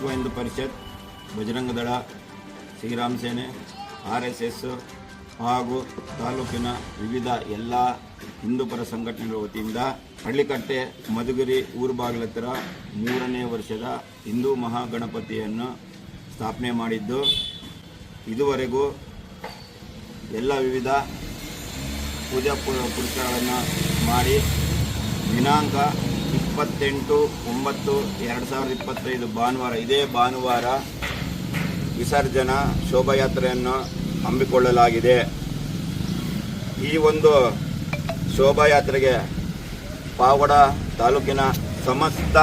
ವಿಶ್ವ ಹಿಂದೂ ಪರಿಷತ್, ಬಜರಂಗ ದಳ, ಶ್ರೀರಾಮ್ ಸೇನೆ, R S S ಹಾಗೂ ತಾಲೂಕಿನ ವಿವಿಧ ಎಲ್ಲ ಹಿಂದೂಪರ ಸಂಘಟನೆಗಳ ವತಿಯಿಂದ ಹಳ್ಳಿಕಟ್ಟೆ, ಮಧುಗಿರಿ, ಊರು ಬಾಗಿಲ ಮೂರನೇ ವರ್ಷದ ಹಿಂದೂ ಮಹಾಗಣಪತಿಯನ್ನು ಸ್ಥಾಪನೆ ಮಾಡಿದ್ದು, ಇದುವರೆಗೂ ಎಲ್ಲ ವಿವಿಧ ಪೂಜಾ ಪುರಸ್ಕಾರಗಳನ್ನು ಮಾಡಿ ದಿನಾಂಕ ಇಪ್ಪತ್ತೆಂಟು, ಒಂಬತ್ತು, ಎರಡು ಸಾವಿರದ ಇಪ್ಪತ್ತೈದು ಭಾನುವಾರ, ಇದೇ ಭಾನುವಾರ ವಿಸರ್ಜನಾ ಶೋಭಾಯಾತ್ರೆಯನ್ನು ಹಮ್ಮಿಕೊಳ್ಳಲಾಗಿದೆ. ಈ ಒಂದು ಶೋಭಾಯಾತ್ರೆಗೆ ಪಾವಗಡ ತಾಲೂಕಿನ ಸಮಸ್ತ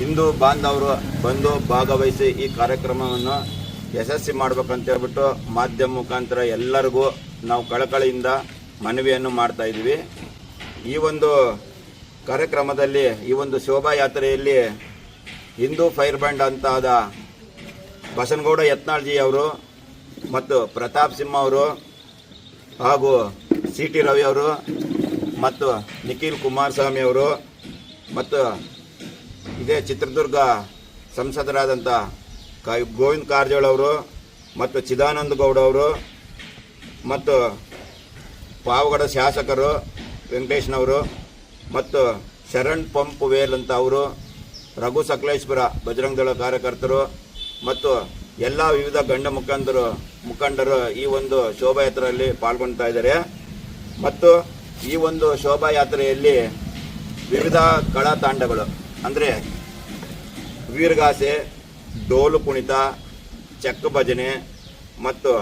ಹಿಂದೂ ಬಾಂಧವರು ಬಂದು ಭಾಗವಹಿಸಿ ಈ ಕಾರ್ಯಕ್ರಮವನ್ನು ಯಶಸ್ವಿ ಮಾಡ್ಬೇಕಂತ ಹೇಳ್ಬಿಟ್ಟು ಮಾಧ್ಯಮ ಮುಖಾಂತರ ಎಲ್ಲರಿಗೂ ನಾವು ಕಳಕಳಿಯಿಂದ ಮನವಿಯನ್ನು ಮಾಡ್ತಾ ಇದ್ದೀವಿ. ಈ ಒಂದು ಕಾರ್ಯಕ್ರಮದಲ್ಲಿ ಈ ಒಂದು ಶೋಭಾಯಾತ್ರೆಯಲ್ಲಿ ಹಿಂದೂ ಫೈರ್ ಬ್ಯಾಂಡ್ ಅಂತಾದ ಬಸನಗೌಡ ಯತ್ನಾಳ್ಜಿ ಅವರು ಮತ್ತು ಪ್ರತಾಪ್ ಸಿಂಹ ಅವರು ಹಾಗೂ ಸಿ ಟಿ ರವಿ ಅವರು ಮತ್ತು ನಿಖಿಲ್ ಕುಮಾರಸ್ವಾಮಿ ಅವರು ಮತ್ತು ಇದೇ ಚಿತ್ರದುರ್ಗ ಸಂಸದರಾದಂಥ ಗೋವಿಂದ ಕಾರಜೋಳ ಅವರು ಮತ್ತು ಚಿದಾನಂದ ಗೌಡ ಅವರು ಮತ್ತು ಪಾವಗಡ ಶಾಸಕರು ವೆಂಕಟೇಶ್ನವರು ಮತ್ತು ಶರಣ್ ಪಂಪ್ ವೇಲ್ ಅಂತ ಅವರು, ರಘು ಸಕಲೇಶ್ವರ ಬಜರಂಗ ದಳ ಕಾರ್ಯಕರ್ತರು ಮತ್ತು ಎಲ್ಲ ವಿವಿಧ ಗಂಡ ಮುಖಂಡರು ಮುಖಂಡರು ಈ ಒಂದು ಶೋಭಾಯಾತ್ರೆಯಲ್ಲಿ ಪಾಲ್ಗೊಳ್ತಾ ಇದ್ದಾರೆ. ಮತ್ತು ಈ ಒಂದು ಶೋಭಾಯಾತ್ರೆಯಲ್ಲಿ ವಿವಿಧ ಕಳಾ ತಾಂಡಗಳು ಅಂದರೆ ವೀರಗಾಸೆ, ಡೋಲು ಕುಣಿತ, ಚಕ್ಕ ಭಜನೆ ಮತ್ತು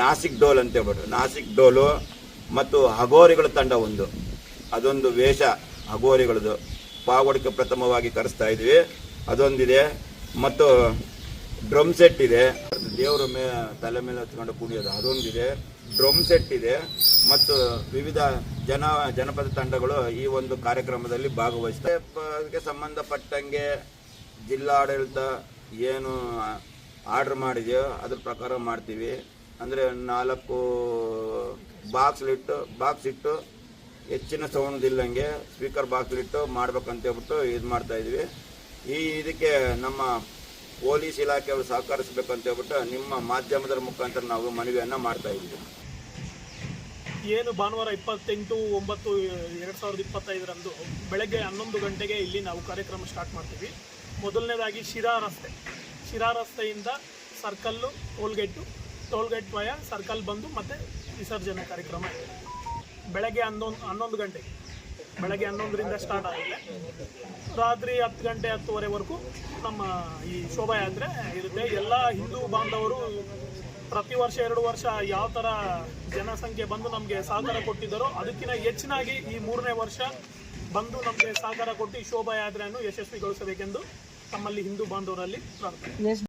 ನಾಸಿಕ್ ಡೋಲ್ ಅಂತ ಹೇಳ್ಬಿಟ್ಟು ನಾಸಿಕ್ ಡೋಲು ಮತ್ತು ಹಗೋರಿಗಳ ತಂಡ ಒಂದು. ಅದೊಂದು ವೇಷ. ಹಗೋರಿಗಳದು ಪಾವಡಿಕೆ ಪ್ರಥಮವಾಗಿ ಕರೆಸ್ತಾ ಇದ್ವಿ. ಅದೊಂದಿದೆ. ಮತ್ತು ಡ್ರಮ್ ಸೆಟ್ ಇದೆ. ದೇವರ ಮೇ ತಲೆ ಮೇಲೆ ಹತ್ಕೊಂಡು ಕುಣಿಯೋದು ಅದೊಂದಿದೆ. ಡ್ರಮ್ ಸೆಟ್ ಇದೆ. ಮತ್ತು ವಿವಿಧ ಜನ, ಜನಪದ ತಂಡಗಳು ಈ ಒಂದು ಕಾರ್ಯಕ್ರಮದಲ್ಲಿ ಭಾಗವಹಿಸ್ತವೆ ಅದಕ್ಕೆ ಸಂಬಂಧಪಟ್ಟಂಗೆ ಜಿಲ್ಲಾಡಳಿತ ಏನು ಆರ್ಡರ್ ಮಾಡಿದೆಯೋ ಅದ್ರ ಪ್ರಕಾರ ಮಾಡ್ತೀವಿ. ಅಂದರೆ ನಾಲ್ಕು ಬಾಕ್ಸ್ ಇಟ್ಟು ಬಾಕ್ಸ್ ಇಟ್ಟು ಹೆಚ್ಚಿನ ಸೌಂಡ್ ಇಲ್ಲಂಗೆ ಸ್ಪೀಕರ್ ಬಾಕ್ಸ್ ಇಟ್ಟು ಮಾಡ್ಬೇಕಂತ ಹೇಳ್ಬಿಟ್ಟು ಇದು ಮಾಡ್ತಾ ಇದ್ವಿ. ಈ ಇದಕ್ಕೆ ನಮ್ಮ ಪೊಲೀಸ್ ಇಲಾಖೆಯವರು ಸಹಕರಿಸಬೇಕಂತ ಹೇಳ್ಬಿಟ್ಟು ನಿಮ್ಮ ಮಾಧ್ಯಮದ ಮುಖಾಂತರ ನಾವು ಮನವಿಯನ್ನು ಮಾಡ್ತಾ ಇದ್ದೀವಿ ಏನು ಭಾನುವಾರ ಇಪ್ಪತ್ತೆಂಟು ಒಂಬತ್ತು ಎರಡು ಸಾವಿರದ ಇಪ್ಪತ್ತೈದರಂದು ಬೆಳಗ್ಗೆ ಹನ್ನೊಂದು ಗಂಟೆಗೆ ಇಲ್ಲಿ ನಾವು ಕಾರ್ಯಕ್ರಮ ಸ್ಟಾರ್ಟ್ ಮಾಡ್ತೀವಿ. ಮೊದಲನೇದಾಗಿ ಶಿರಾ ರಸ್ತೆ. ಶಿರಾ ರಸ್ತೆಯಿಂದ circle, toll gate, toll gate via circle ಬಂದು ಮತ್ತೆ ವಿಸರ್ಜನೆ ಕಾರ್ಯಕ್ರಮ. ಬೆಳಗ್ಗೆ ಹನ್ನೊಂದು ಹನ್ನೊಂದು ಗಂಟೆಗೆ. ಬೆಳಗ್ಗೆ ಹನ್ನೊಂದರಿಂದ ಸ್ಟಾರ್ಟ್ ಆಗುತ್ತೆ. ರಾತ್ರಿ ಹತ್ತು ಗಂಟೆ, ಹತ್ತುವರೆವರೆಗೂ ನಮ್ಮ ಈ ಶೋಭಾಯಾತ್ರೆ ಇರುತ್ತೆ. ಎಲ್ಲ ಹಿಂದೂ ಬಾಂಧವರು ಪ್ರತಿ ವರ್ಷ, ಎರಡು ವರ್ಷ ಯಾವ ಥರ ಜನಸಂಖ್ಯೆ ಬಂದು ನಮಗೆ ಸಹಕಾರ ಕೊಟ್ಟಿದ್ದಾರೋ ಅದಕ್ಕಿಂತ ಹೆಚ್ಚಿನಾಗಿ ಈ ಮೂರನೇ ವರ್ಷ ಬಂದು ನಮಗೆ ಸಹಕಾರ ಕೊಟ್ಟು ಶೋಭಾಯಾತ್ರೆಯನ್ನು ಯಶಸ್ವಿಗೊಳಿಸಬೇಕೆಂದು ತಮ್ಮಲ್ಲಿ ಹಿಂದೂ ಬಾಂಧವರಲ್ಲಿ ಪ್ರಾರ್ಥನೆ.